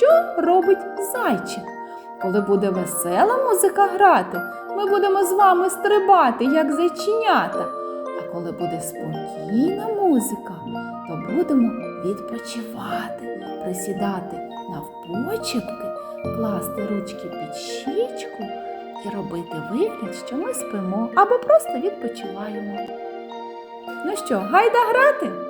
що робить зайчик. Коли буде весела музика грати, ми будемо з вами стрибати, як зайченята. А коли буде спокійна музика, то будемо відпочивати, присідати навпочепки, класти ручки під щічку і робити вигляд, що ми спимо або просто відпочиваємо. Ну що, гайда грати?